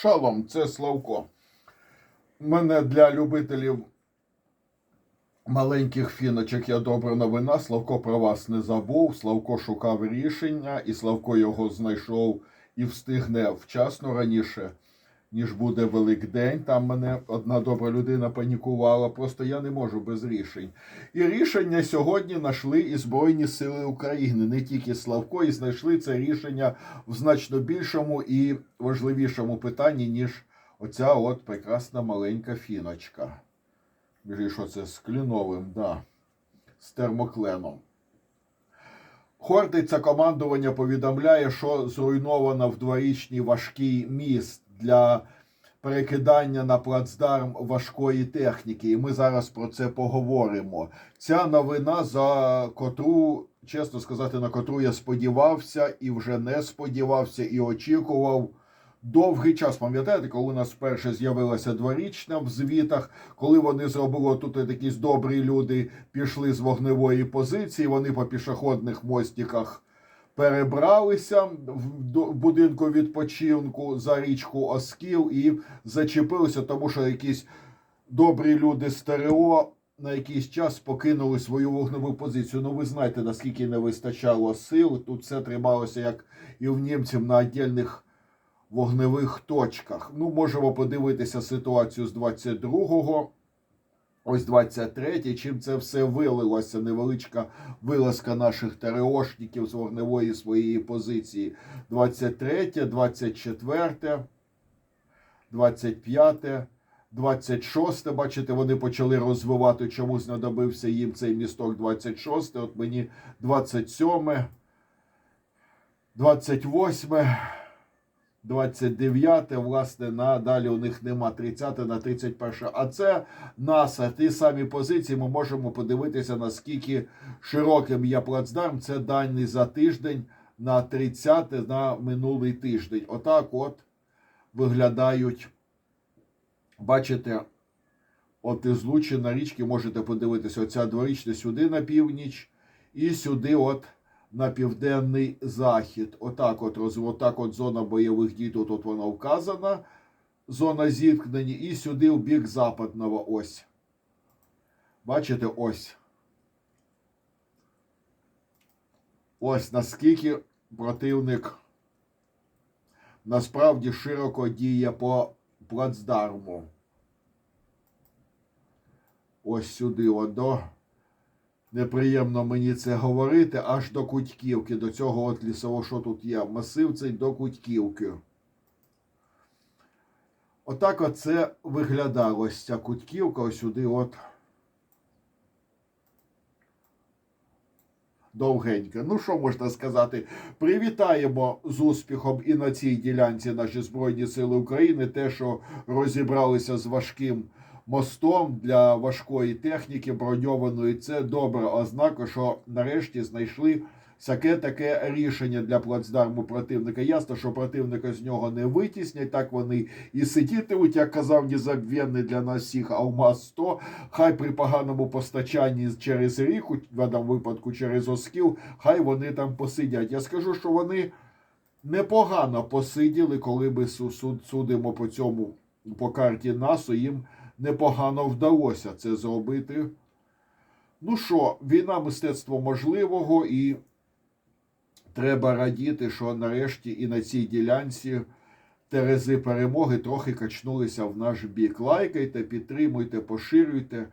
Шалом, це Славко. Мене для любителів маленьких фіночок є добра новина. Славко про вас не забув. Славко шукав рішення, і Славко його знайшов і встигне вчасно раніше, ніж буде Великдень. Там мене одна добра людина панікувала. Просто я не можу без рішень. І рішення сьогодні знайшли і Збройні Сили України, не тільки Славко, і знайшли це рішення в значно більшому і важливішому питанні, ніж оця от прекрасна маленька фіночка. Біжи, що це з кліновим, да, з термокленом. Хортиця командування повідомляє, що зруйновано в дворічній важкий міст для перекидання на плацдарм важкої техніки. І ми зараз про це поговоримо. Ця новина, за котру, чесно сказати, на котру я сподівався і вже не сподівався, і очікував. Довгий час, пам'ятаєте, коли у нас вперше з'явилася дворічна в звітах, коли вони зробили тут якісь добрі люди, пішли з вогневої позиції, вони по пішохідних мостиках перебралися в будинку відпочинку за річку Оскіл і зачепилися, тому що якісь добрі люди з ТРО на якийсь час покинули свою вогневу позицію. Ну, ви знаєте, наскільки не вистачало сил. Тут все трималося, як і в німців на віддільних вогневих точках. Ну, можемо подивитися ситуацію з 22-го. Ось 23-й, чим це все вилилося, невеличка вилазка наших ТРОшників з вогневої своєї позиції. 23, 24, 25, 26. Бачите, вони почали розвивати, чому знадобився їм цей місток 26. От мені 27, 28. 29, власне, на далі у них нема 30 на 31. А це НАСА, ті самі позиції. Ми можемо подивитися, наскільки широким є плацдарм. Це дані за тиждень на 30 на минулий тиждень. Отак от виглядають. Бачите, от із Лучина річки можете подивитися. Оця дворічна сюди на північ і сюди, от на південний захід. Отак от, отак от зона бойових дій, тут от вона вказана. Зона зіткнення, і сюди в бік западного ось. Бачите, ось. Ось наскільки противник насправді широко діє по плацдарму. Ось сюди, от до. Неприємно мені це говорити аж до Кутьківки, до цього от лісового, що тут є, масив цей до Кутьківки. Отак оце виглядало ось ця Кутьківка, ось сюди от. Довгенька. Ну, що можна сказати? Привітаємо з успіхом і на цій ділянці наші Збройні Сили України. Те, що розібралися з важким мостом для важкої техніки броньованої. Це добра ознака, що нарешті знайшли всяке таке рішення для плацдарму противника. Ясно, що противника з нього не витіснять. Так вони і сидітимуть, як казав незабвенний для нас всіх Алмаз 100. Хай при поганому постачанні через рік, у даному випадку через Оскіл, хай вони там посидять. Я скажу, що вони непогано посиділи, коли ми су- су- судимо по цьому по карті НАСУ, їм непогано вдалося це зробити. Ну що, війна мистецтво можливого, і треба радіти, що нарешті і на цій ділянці терези перемоги трохи качнулися в наш бік. Лайкайте, підтримуйте, поширюйте.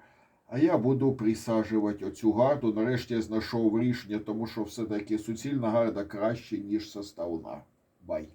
А я буду присаджувати оцю гарду. Нарешті я знайшов рішення, тому що все-таки суцільна гарда краще, ніж составна. Бай.